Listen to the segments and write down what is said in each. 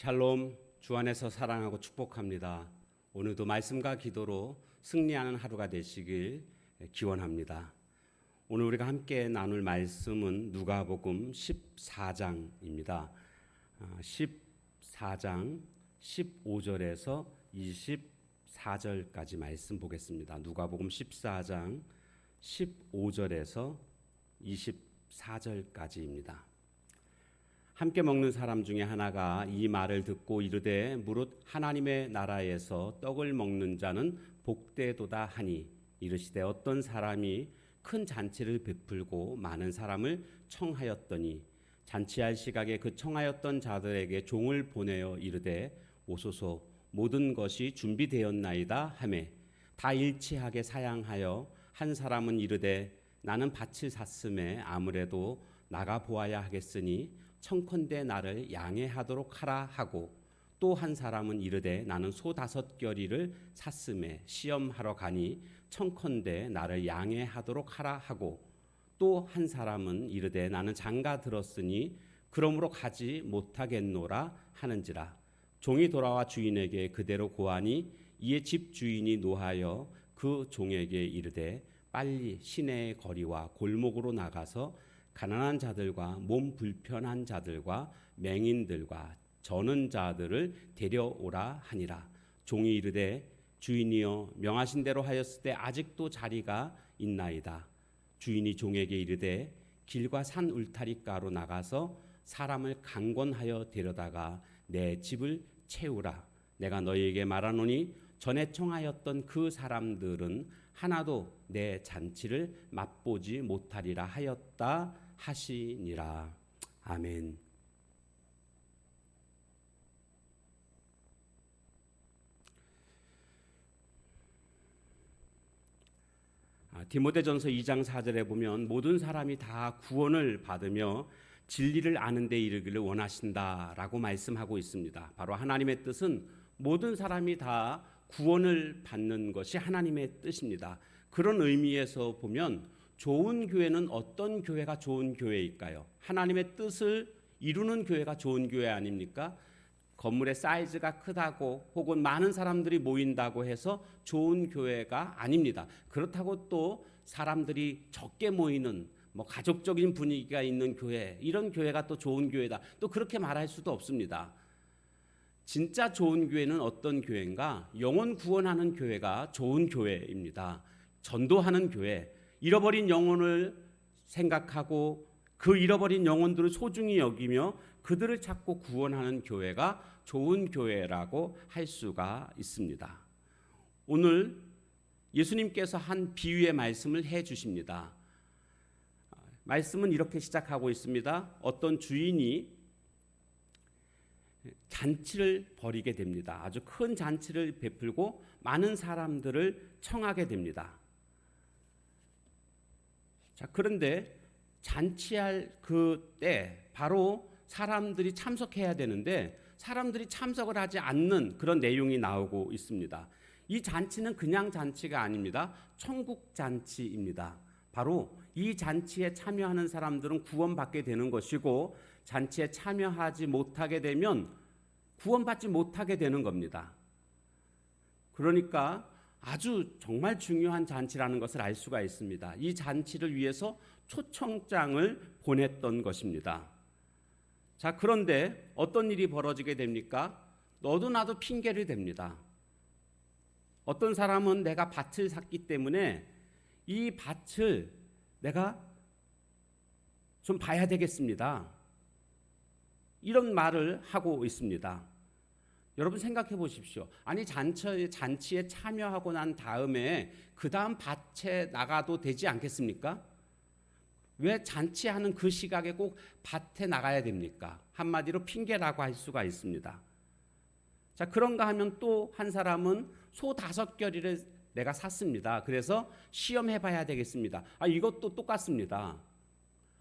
샬롬 주 안에서 사랑하고 축복합니다. 오늘도 말씀과 기도로 승리하는 하루가 되시길 기원합니다. 오늘 우리가 함께 나눌 말씀은 누가복음 14장입니다. 14장 15절에서 24절까지 말씀 보겠습니다. 누가복음 14장 15절에서 24절까지입니다. 함께 먹는 사람 중에 하나가 이 말을 듣고 이르되 무릇 하나님의 나라에서 떡을 먹는 자는 복되도다 하니 이르시되 어떤 사람이 큰 잔치를 베풀고 많은 사람을 청하였더니 잔치할 시각에 그 청하였던 자들에게 종을 보내어 이르되 오소서 모든 것이 준비되었나이다 하매 다 일치하게 사양하여 한 사람은 이르되 나는 밭을 샀음에 아무래도 나가 보아야 하겠으니 청컨대 나를 양해하도록 하라 하고 또 한 사람은 이르되 나는 소 다섯 결이를 샀음에 시험하러 가니 청컨대 나를 양해하도록 하라 하고 또 한 사람은 이르되 나는 장가 들었으니 그러므로 가지 못하겠노라 하는지라. 종이 돌아와 주인에게 그대로 고하니 이에 집 주인이 노하여 그 종에게 이르되 빨리 시내의 거리와 골목으로 나가서 가난한 자들과 몸 불편한 자들과 맹인들과 저는 자들을 데려오라 하니라. 종이 이르되 주인이여 명하신 대로 하였을 때 아직도 자리가 있나이다. 주인이 종에게 이르되 길과 산 울타리가로 나가서 사람을 강권하여 데려다가 내 집을 채우라. 내가 너희에게 말하노니 전에 청하였던 그 사람들은 하나도 내 잔치를 맛보지 못하리라 하였다 하시니라. 아멘. 아, 디모데전서 2장 4절에 보면 모든 사람이 다 구원을 받으며 진리를 아는 데 이르기를 원하신다라고 말씀하고 있습니다. 바로 하나님의 뜻은 모든 사람이 다 구원을 받는 것이 하나님의 뜻입니다. 그런 의미에서 보면 좋은 교회는 어떤 교회가 좋은 교회일까요? 하나님의 뜻을 이루는 교회가 좋은 교회 아닙니까? 건물의 사이즈가 크다고 혹은 많은 사람들이 모인다고 해서 좋은 교회가 아닙니다. 그렇다고 또 사람들이 적게 모이는 뭐 가족적인 분위기가 있는 교회 이런 교회가 또 좋은 교회다. 또 그렇게 말할 수도 없습니다. 진짜 좋은 교회는 어떤 교회인가? 영혼 구원하는 교회가 좋은 교회입니다. 전도하는 교회, 잃어버린 영혼을 생각하고 그 잃어버린 영혼들을 소중히 여기며 그들을 찾고 구원하는 교회가 좋은 교회라고 할 수가 있습니다. 오늘 예수님께서 한 비유의 말씀을 해 주십니다. 말씀은 이렇게 시작하고 있습니다. 어떤 주인이 잔치를 벌이게 됩니다. 아주 큰 잔치를 베풀고 많은 사람들을 청하게 됩니다. 자, 그런데 잔치할 그 때 바로 사람들이 참석해야 되는데 사람들이 참석을 하지 않는 그런 내용이 나오고 있습니다. 이 잔치는 그냥 잔치가 아닙니다. 천국 잔치입니다. 바로 이 잔치에 참여하는 사람들은 구원받게 되는 것이고 잔치에 참여하지 못하게 되면 구원받지 못하게 되는 겁니다. 그러니까 아주 정말 중요한 잔치라는 것을 알 수가 있습니다. 이 잔치를 위해서 초청장을 보냈던 것입니다. 자, 그런데 어떤 일이 벌어지게 됩니까? 너도 나도 핑계를 댑니다. 어떤 사람은 내가 밭을 샀기 때문에 이 밭을 내가 좀 봐야 되겠습니다. 이런 말을 하고 있습니다. 여러분 생각해 보십시오. 아니 잔치에, 잔치에 참여하고 난 다음에 그 다음 밭에 나가도 되지 않겠습니까? 왜 잔치하는 그 시각에 꼭 밭에 나가야 됩니까? 한마디로 핑계라고 할 수가 있습니다. 자 그런가 하면 또 한 사람은 소 다섯 결이를 내가 샀습니다. 그래서 시험해 봐야 되겠습니다. 아 이것도 똑같습니다.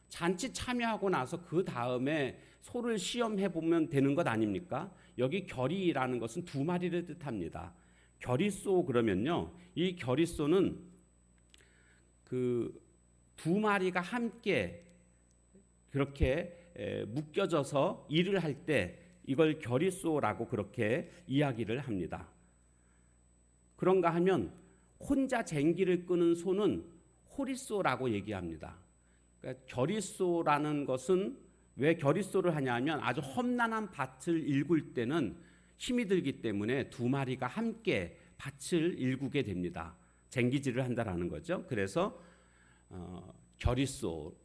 잔치 참여하고 나서 그 다음에 소를 시험해 보면 되는 것 아닙니까? 여기 결이라는 것은 두 마리를 뜻합니다. 결이소 그러면요. 이 결이소는 그 두 마리가 함께 그렇게 묶여져서 일을 할 때 이걸 결의소라고 그렇게 이야기를 합니다. 그런가 하면 혼자 쟁기를 끄는 소는 호리소라고 얘기합니다. 그러니까 결의소라는 것은 왜 결의소를 하냐면 아주 험난한 밭을 일굴 때는 힘이 들기 때문에 두 마리가 함께 밭을 일구게 됩니다. 쟁기질을 한다라는 거죠. 그래서 어, 결의소를는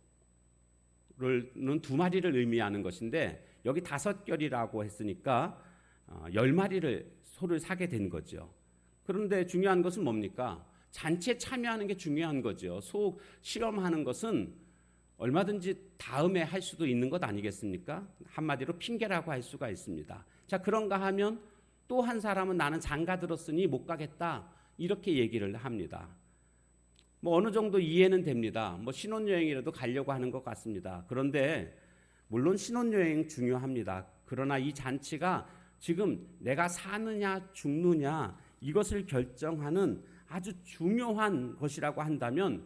두 마리를 의미하는 것인데 여기 다섯 결이라고 했으니까 어, 열 마리를 소를 사게 된 거죠. 그런데 중요한 것은 뭡니까? 잔치에 참여하는 게 중요한 거죠. 소 실험하는 것은 얼마든지 다음에 할 수도 있는 것 아니겠습니까? 한마디로 핑계라고 할 수가 있습니다. 자, 그런가 하면 또 한 사람은 나는 장가 들었으니 못 가겠다. 이렇게 얘기를 합니다. 뭐 어느 정도 이해는 됩니다. 뭐 신혼여행이라도 가려고 하는 것 같습니다. 그런데 물론 신혼여행 중요합니다. 그러나 이 잔치가 지금 내가 사느냐 죽느냐 이것을 결정하는 아주 중요한 것이라고 한다면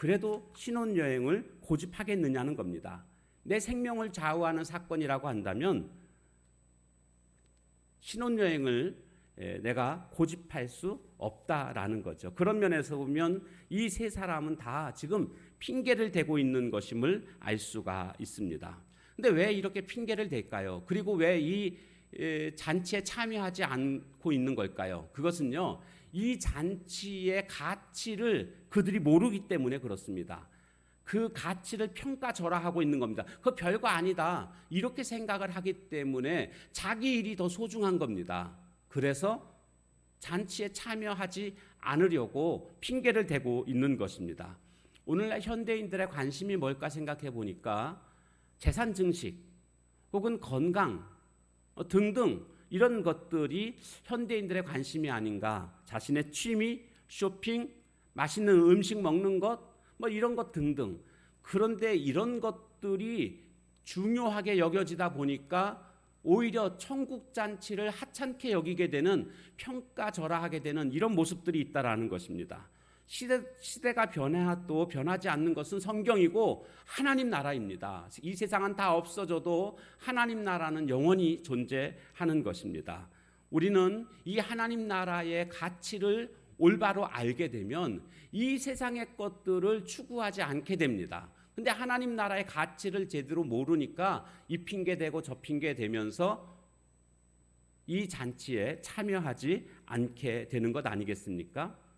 그래도 신혼여행을 고집하겠느냐는 겁니다. 내 생명을 좌우하는 사건이라고 한다면 신혼여행을 에, 내가 고집할 수 없다라는 거죠. 그런 면에서 보면 이 세 사람은 다 지금 핑계를 대고 있는 것임을 알 수가 있습니다. 근데 왜 이렇게 핑계를 댈까요? 그리고 왜 이 잔치에 참여하지 않고 있는 걸까요? 그것은요, 이 잔치의 가치를 그들이 모르기 때문에 그렇습니다. 그 가치를 평가절하하고 있는 겁니다. 그 별거 아니다. 이렇게 생각을 하기 때문에 자기 일이 더 소중한 겁니다. 그래서 잔치에 참여하지 않으려고 핑계를 대고 있는 것입니다. 오늘날 현대인들의 관심이 뭘까 생각해 보니까 재산 증식 혹은 건강 어, 등등 이런 것들이 현대인들의 관심이 아닌가. 자신의 취미, 쇼핑, 맛있는 음식 먹는 것, 뭐 이런 것 등등. 그런데 이런 것들이 중요하게 여겨지다 보니까 오히려 천국 잔치를 하찮게 여기게 되는 평가절하하게 되는 이런 모습들이 있다라는 것입니다. 시대, 시대가 변해도 변하지 않는 것은 성경이고 하나님 나라입니다. 이 세상은 다 없어져도 하나님 나라는 영원히 존재하는 것입니다. 우리는 이 하나님 나라의 가치를 올바로 알게 되면 이 세상의 것들을 추구하지 않게 됩니다. 근데 하나님 나라의 가치를 제대로 모르니까 이 핑계 대고 저 핑계 대면서 이 잔치에 참여하지 않게 되는 것 아니겠습니까?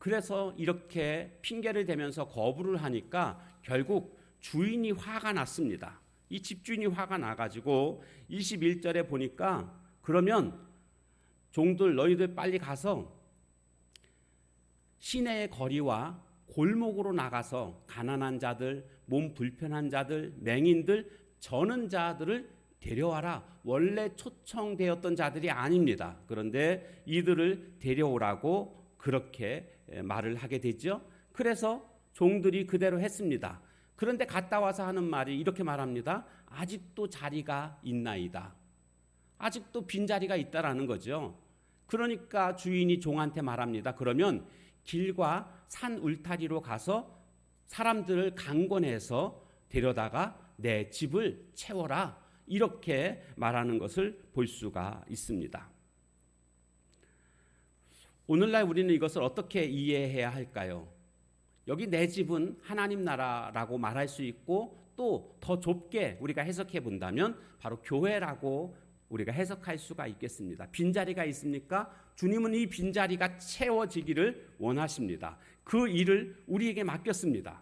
그래서 이렇게 핑계를 대면서 거부를 하니까 결국 주인이 화가 났습니다. 이 집주인이 화가 나가지고 21절에 보니까 그러면 종들 너희들 빨리 가서 시내의 거리와 골목으로 나가서 가난한 자들, 몸 불편한 자들, 맹인들, 저는 자들을 데려와라. 원래 초청되었던 자들이 아닙니다. 그런데 이들을 데려오라고 그렇게 말을 하게 되죠. 그래서 종들이 그대로 했습니다. 그런데 갔다 와서 하는 말이 이렇게 말합니다. 아직도 자리가 있나이다. 아직도 빈자리가 있다라는 거죠. 그러니까 주인이 종한테 말합니다. 그러면 길과 산 울타리로 가서 사람들을 강권해서 데려다가 내 집을 채워라. 이렇게 말하는 것을 볼 수가 있습니다. 오늘날 우리는 이것을 어떻게 이해해야 할까요? 여기 내 집은 하나님 나라라고 말할 수 있고 또 더 좁게 우리가 해석해 본다면 바로 교회라고 우리가 해석할 수가 있겠습니다. 빈자리가 있습니까? 주님은 이 빈자리가 채워지기를 원하십니다. 그 일을 우리에게 맡겼습니다.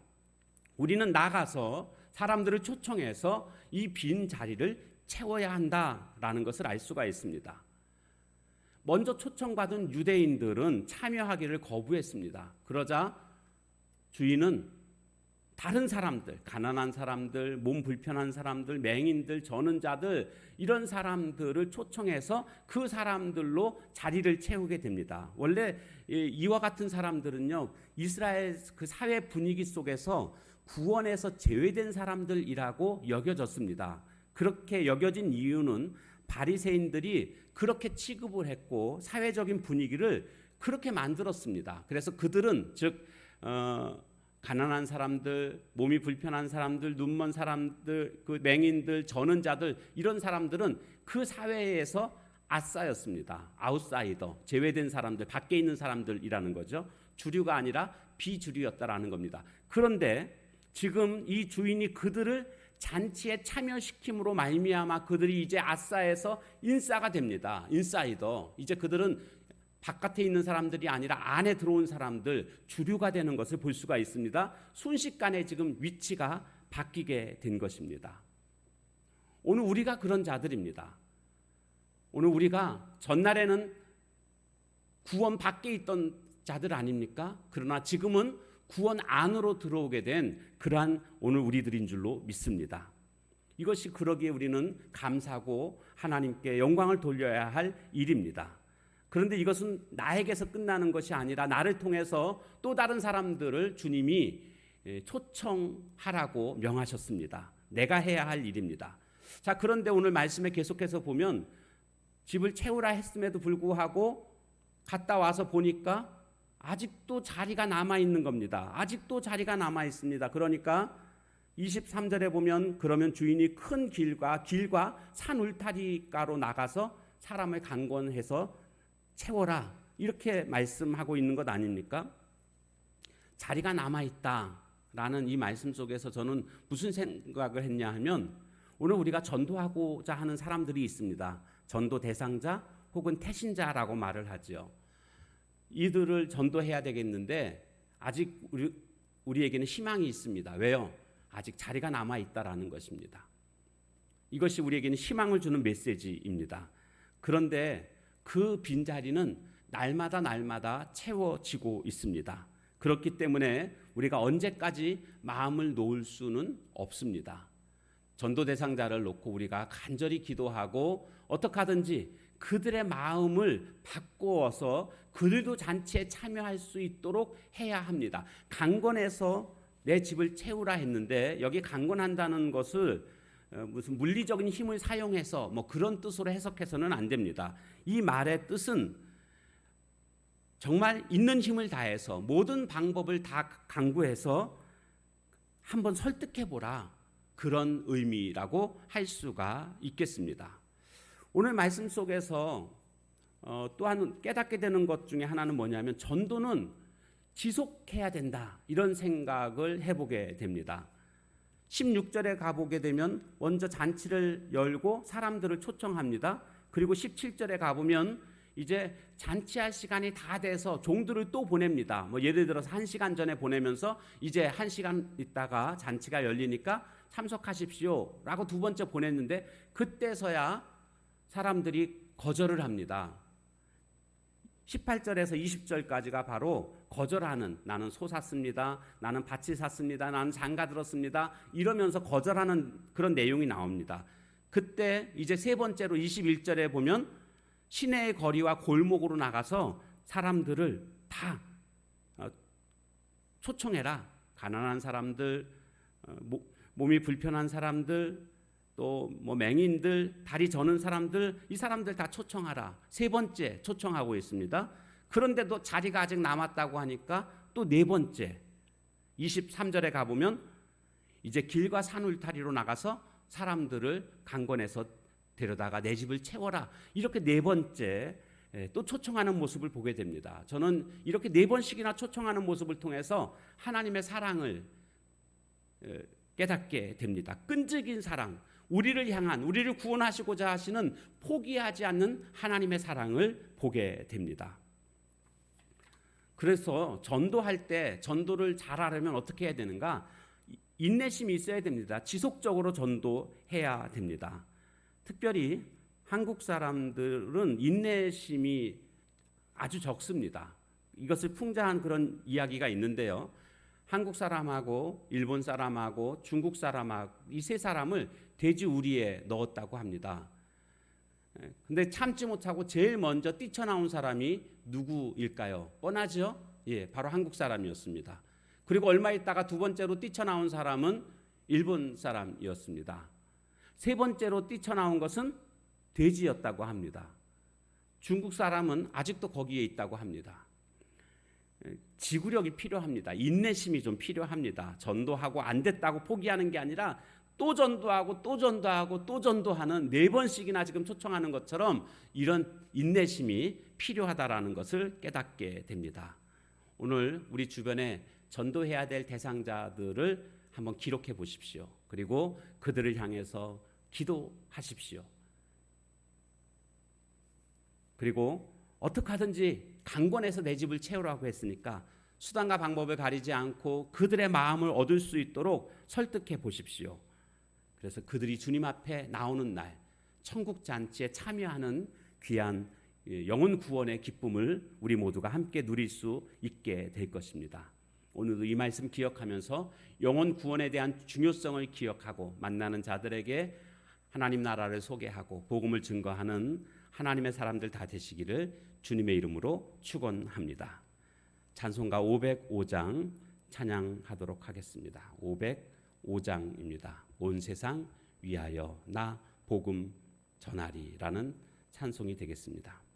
우리는 나가서 사람들을 초청해서 이 빈자리를 채워야 한다라는 것을 알 수가 있습니다. 먼저 초청받은 유대인들은 참여하기를 거부했습니다. 그러자 주인은 다른 사람들, 가난한 사람들, 몸 불편한 사람들, 맹인들, 저는 자들 이런 사람들을 초청해서 그 사람들로 자리를 채우게 됩니다. 원래 이와 같은 사람들은요 이스라엘 그 사회 분위기 속에서 구원에서 제외된 사람들이라고 여겨졌습니다. 그렇게 여겨진 이유는 바리새인들이 그렇게 취급을 했고 사회적인 분위기를 그렇게 만들었습니다. 그래서 그들은 즉 어, 가난한 사람들, 몸이 불편한 사람들, 눈먼 사람들, 그 맹인들, 저는 자들 이런 사람들은 그 사회에서 아싸였습니다. 아웃사이더, 제외된 사람들, 밖에 있는 사람들이라는 거죠. 주류가 아니라 비주류였다라는 겁니다. 그런데 지금 이 주인이 그들을 잔치에 참여시킴으로 말미암아 그들이 이제 아싸에서 인싸가 됩니다. 인사이더. 이제 그들은 바깥에 있는 사람들이 아니라 안에 들어온 사람들 주류가 되는 것을 볼 수가 있습니다. 순식간에 지금 위치가 바뀌게 된 것입니다. 오늘 우리가 그런 자들입니다. 오늘 우리가 전날에는 구원 밖에 있던 자들 아닙니까? 그러나 지금은 구원 안으로 들어오게 된 그러한 오늘 우리들인 줄로 믿습니다. 이것이 그러기에 우리는 감사하고 하나님께 영광을 돌려야 할 일입니다. 그런데 이것은 나에게서 끝나는 것이 아니라 나를 통해서 또 다른 사람들을 주님이 예, 초청하라고 명하셨습니다. 내가 해야 할 일입니다. 자, 그런데 오늘 말씀에 계속해서 보면 집을 채우라 했음에도 불구하고 갔다 와서 보니까 아직도 자리가 남아 있는 겁니다. 아직도 자리가 남아 있습니다. 그러니까 23절에 보면 그러면 주인이 큰 길과 길과 산 울타리가로 나가서 사람을 강권해서 채워라. 이렇게 말씀하고 있는 것 아닙니까? 자리가 남아 있다라는 이 말씀 속에서 저는 무슨 생각을 했냐 하면 오늘 우리가 전도하고자 하는 사람들이 있습니다. 전도 대상자 혹은 태신자라고 말을 하지요. 이들을 전도해야 되겠는데 아직 우리, 우리에게는 희망이 있습니다. 왜요? 아직 자리가 남아 있다라는 것입니다. 이것이 우리에게는 희망을 주는 메시지입니다. 그런데 그 빈자리는 날마다 날마다 채워지고 있습니다. 그렇기 때문에 우리가 언제까지 마음을 놓을 수는 없습니다. 전도 대상자를 놓고 우리가 간절히 기도하고 어떻게 하든지 그들의 마음을 바꾸어서 그들도 잔치에 참여할 수 있도록 해야 합니다. 강권해서 내 집을 채우라 했는데 여기 강권한다는 것을 어, 무슨 물리적인 힘을 사용해서 뭐 그런 뜻으로 해석해서는 안 됩니다. 이 말의 뜻은 정말 있는 힘을 다해서 모든 방법을 다 강구해서 한번 설득해 보라. 그런 의미라고 할 수가 있겠습니다. 오늘 말씀 속에서 어, 또한 깨닫게 되는 것 중에 하나는 뭐냐면 전도는 지속해야 된다. 이런 생각을 해보게 됩니다. 16절에 가보게 되면 먼저 잔치를 열고 사람들을 초청합니다. 그리고 17절에 가보면 이제 잔치할 시간이 다 돼서 종들을 또 보냅니다. 뭐 예를 들어서 한 시간 전에 보내면서 이제 한 시간 있다가 잔치가 열리니까 참석하십시오라고 두 번째 보냈는데 그때서야 사람들이 거절을 합니다. 18절에서 20절까지가 바로 거절하는 나는 소 샀습니다. 나는 밭을 샀습니다. 나는 장가 들었습니다. 이러면서 거절하는 그런 내용이 나옵니다. 그때 이제 세 번째로 21절에 보면 시내의 거리와 골목으로 나가서 사람들을 다 어, 초청해라. 가난한 사람들, 어, 몸이 불편한 사람들, 또 뭐 맹인들, 다리 저는 사람들, 이 사람들 다 초청하라. 세 번째 초청하고 있습니다. 그런데도 자리가 아직 남았다고 하니까 또 네 번째 23절에 가 보면 이제 길과 산 울타리로 나가서 사람들을 강권해서 데려다가 내 집을 채워라. 이렇게 네 번째 예, 또 초청하는 모습을 보게 됩니다. 저는 이렇게 네 번씩이나 초청하는 모습을 통해서 하나님의 사랑을 예, 깨닫게 됩니다. 끈질긴 사랑, 우리를 향한 우리를 구원하시고자 하시는 포기하지 않는 하나님의 사랑을 보게 됩니다. 그래서 전도할 때 전도를 잘하려면 어떻게 해야 되는가? 인내심이 있어야 됩니다. 지속적으로 전도해야 됩니다. 특별히 한국 사람들은 인내심이 아주 적습니다. 이것을 풍자한 그런 이야기가 있는데요. 한국 사람하고 일본 사람하고 중국 사람하고 이 세 사람을 돼지 우리에 넣었다고 합니다. 예, 근데 참지 못하고 제일 먼저 뛰쳐나온 사람이 누구일까요? 뻔하죠? 예, 바로 한국 사람이었습니다. 그리고 얼마 있다가 두 번째로 뛰쳐나온 사람은 일본 사람이었습니다. 세 번째로 뛰쳐나온 것은 돼지였다고 합니다. 중국 사람은 아직도 거기에 있다고 합니다. 예, 지구력이 필요합니다. 인내심이 좀 필요합니다. 전도하고 안 됐다고 포기하는 게 아니라 또 전도하고 또 전도하고 또 전도하는 네 번씩이나 지금 초청하는 것처럼 이런 인내심이 필요하다라는 것을 깨닫게 됩니다. 오늘 우리 주변에 전도해야 될 대상자들을 한번 기록해 보십시오. 그리고 그들을 향해서 기도하십시오. 그리고 어떻게 하든지 강권해서 내 집을 채우라고 했으니까 수단과 방법을 가리지 않고 그들의 마음을 얻을 수 있도록 설득해 보십시오. 그래서 그들이 주님 앞에 나오는 날 천국 잔치에 참여하는 귀한 예, 영혼 구원의 기쁨을 우리 모두가 함께 누릴 수 있게 될 것입니다. 오늘도 이 말씀 기억하면서 영혼 구원에 대한 중요성을 기억하고 만나는 자들에게 하나님 나라를 소개하고 복음을 증거하는 하나님의 사람들 다 되시기를 주님의 이름으로 축원합니다. 찬송가 505장 찬양하도록 하겠습니다. 505장입니다. 온 세상 위하여 나 복음 전하리라는 찬송이 되겠습니다.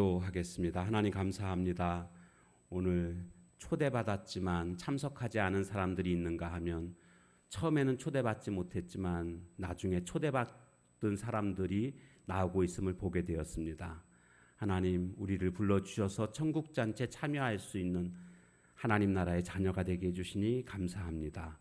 기도하겠습니다. 하나님 감사합니다. 오늘 초대받았지만 참석하지 않은 사람들이 있는가 하면 처음에는 초대받지 못했지만 나중에 초대받은 사람들이 나오고 있음을 보게 되었습니다. 하나님 우리를 불러 주셔서 천국 잔치에 참여할 수 있는 하나님 나라의 자녀가 되게 해 주시니 감사합니다.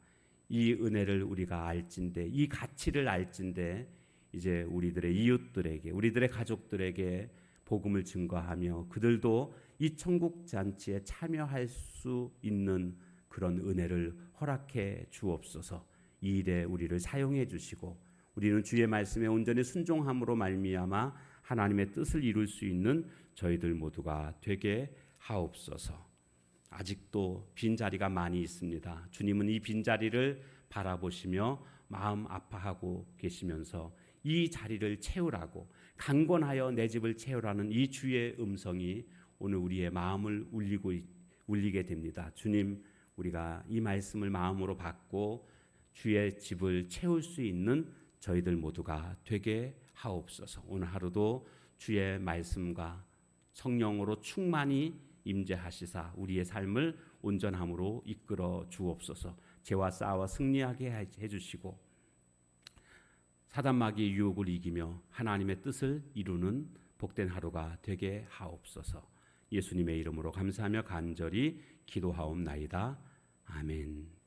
이 은혜를 우리가 알진대 이 가치를 알진대 이제 우리들의 이웃들에게 우리들의 가족들에게 복음을 증거하며 그들도 이 천국 잔치에 참여할 수 있는 그런 은혜를 허락해 주옵소서. 이 일에 우리를 사용해 주시고 우리는 주의 말씀에 온전히 순종함으로 말미암아 하나님의 뜻을 이룰 수 있는 저희들 모두가 되게 하옵소서. 아직도 빈 자리가 많이 있습니다. 주님은 이 빈 자리를 바라보시며 마음 아파하고 계시면서 이 자리를 채우라고 강권하여 내 집을 채우라는 이 주의 음성이 오늘 우리의 마음을 울리고 있- 울리게 됩니다. 주님, 우리가 이 말씀을 마음으로 받고 주의 집을 채울 수 있는 저희들 모두가 되게 하옵소서. 오늘 하루도 주의 말씀과 성령으로 충만히 임재하시사 우리의 삶을 온전함으로 이끌어 주옵소서. 죄와 싸워 승리하게 해 주시고 사단 마귀의 유혹을 이기며 하나님의 뜻을 이루는 복된 하루가 되게 하옵소서. 예수님의 이름으로 감사하며 간절히 기도하옵나이다. 아멘.